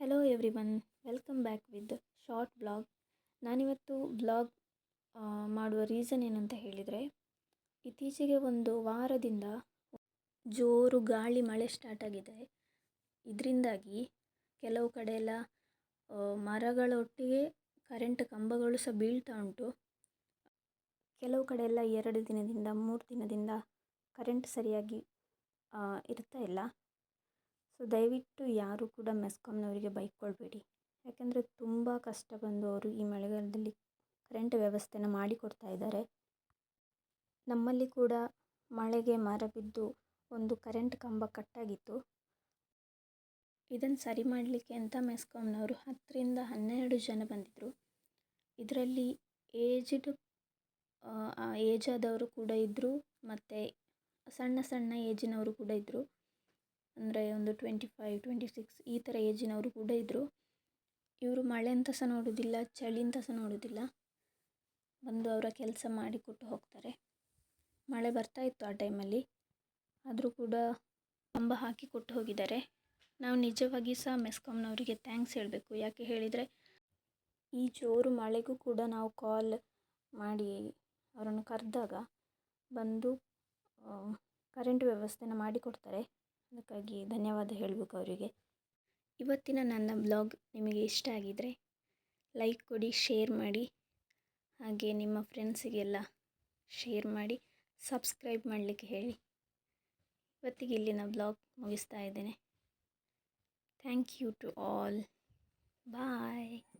Hello everyone welcome back with short blog ನಾನಿವತ್ತು blog ಮಾಡುವ reason ಏನಂತ ಹೇಳಿದರೆ, ಇತ್ತೀಚೆಗೆ ಒಂದು ವಾರದಿಂದ ಜೋರು ಗಾಳಿ, ಮಳೆ ಸ್ಟಾರ್ಟ್ ಆಗಿದೆ. ಇದರಿಂದಾಗಿ ಕೆಲವು ಕಡೆ ಎಲ್ಲ ಮರಗಳ ಒಟ್ಟಿಗೆ ಕರೆಂಟ್ ಕಂಬಗಳು ಸಹ ಬೀಳ್ತಾ ಉಂಟು. ಕೆಲವು ಕಡೆ ಎಲ್ಲ ಎರಡು ದಿನದಿಂದ, ಮೂರು ದಿನದಿಂದ ಕರೆಂಟ್ ಸರಿಯಾಗಿ ಇರ್ತಾ ಇಲ್ಲ. ಸೊ ದಯವಿಟ್ಟು ಯಾರೂ ಕೂಡ ಮೆಸ್ಕಾಮ್ನವರಿಗೆ ಬೈಕೊಳ್ಬೇಡಿ ಯಾಕೆಂದರೆ ತುಂಬ ಕಷ್ಟ ಬಂದು ಅವರು ಈ ಮಳೆಗಾಲದಲ್ಲಿ ಕರೆಂಟ್ ವ್ಯವಸ್ಥೆನ ಮಾಡಿಕೊಡ್ತಾ ಇದ್ದಾರೆ. ನಮ್ಮಲ್ಲಿ ಕೂಡ ಮಳೆಗೆ ಮರ ಬಿದ್ದು ಒಂದು ಕರೆಂಟ್ ಕಂಬ ಕಟ್ಟಾಗಿತ್ತು. ಇದನ್ನು ಸರಿ ಮಾಡಲಿಕ್ಕೆ ಅಂತ ಮೆಸ್ಕಾಮ್ನವರು ಹತ್ತರಿಂದ ಹನ್ನೆರಡು ಜನ ಬಂದಿದ್ದರು ಇದರಲ್ಲಿ ಏಜ್ಡ್ ಏಜ್ ಆದವರು ಕೂಡ ಇದ್ದರು ಮತ್ತು ಸಣ್ಣ ಸಣ್ಣ ಏಜಿನವರು ಕೂಡ ಇದ್ದರು ಅಂದರೆ ಒಂದು ಟ್ವೆಂಟಿ ಫೈವ್ ಟ್ವೆಂಟಿ ಸಿಕ್ಸ್ ಈ ಥರ ಏಜಿನವರು ಕೂಡ ಇದ್ದರು ಇವರು ಮಳೆ ಅಂತ ಸಹ ನೋಡೋದಿಲ್ಲ, ಚಳಿ ಅಂತ ಸಹ ನೋಡೋದಿಲ್ಲ. ಬಂದು ಅವರ ಕೆಲಸ ಮಾಡಿಕೊಟ್ಟು ಹೋಗ್ತಾರೆ. ಮಳೆ ಬರ್ತಾ ಇತ್ತು ಆ ಟೈಮಲ್ಲಿ ಆದರೂ ಕೂಡ ಕಂಬ ಹಾಕಿ ಕೊಟ್ಟು ಹೋಗಿದ್ದಾರೆ. ನಾವು ನಿಜವಾಗಿ ಸಹ ಮೆಸ್ಕಾಮ್ನವರಿಗೆ ಥ್ಯಾಂಕ್ಸ್ ಹೇಳಬೇಕು. ಯಾಕೆ ಹೇಳಿದರೆ ಈ ಜೋರು ಮಳೆಗೂ ಕೂಡ ನಾವು ಕಾಲ್ ಮಾಡಿ ಅವರನ್ನು ಕರೆದಾಗ ಬಂದು ಕರೆಂಟ್ ವ್ಯವಸ್ಥೆನ ಮಾಡಿಕೊಡ್ತಾರೆ ಅದಕ್ಕಾಗಿ ಧನ್ಯವಾದ ಹೇಳಬೇಕು ಅವರಿಗೆ. ಇವತ್ತಿನ ನನ್ನ ಬ್ಲಾಗ್ ನಿಮಗೆ ಇಷ್ಟ ಆಗಿದ್ದರೆ ಲೈಕ್ ಕೊಡಿ, ಶೇರ್ ಮಾಡಿ, ಹಾಗೆ ನಿಮ್ಮ ಫ್ರೆಂಡ್ಸಿಗೆಲ್ಲ ಶೇರ್ ಮಾಡಿ, ಸಬ್ಸ್ಕ್ರೈಬ್ ಮಾಡಲಿಕ್ಕೆ ಹೇಳಿ. ಇವತ್ತಿಗೆ ಇಲ್ಲಿನ ಬ್ಲಾಗ್ ಮುಗಿಸ್ತಾ ಇದ್ದೇನೆ. Thank you to all. Bye.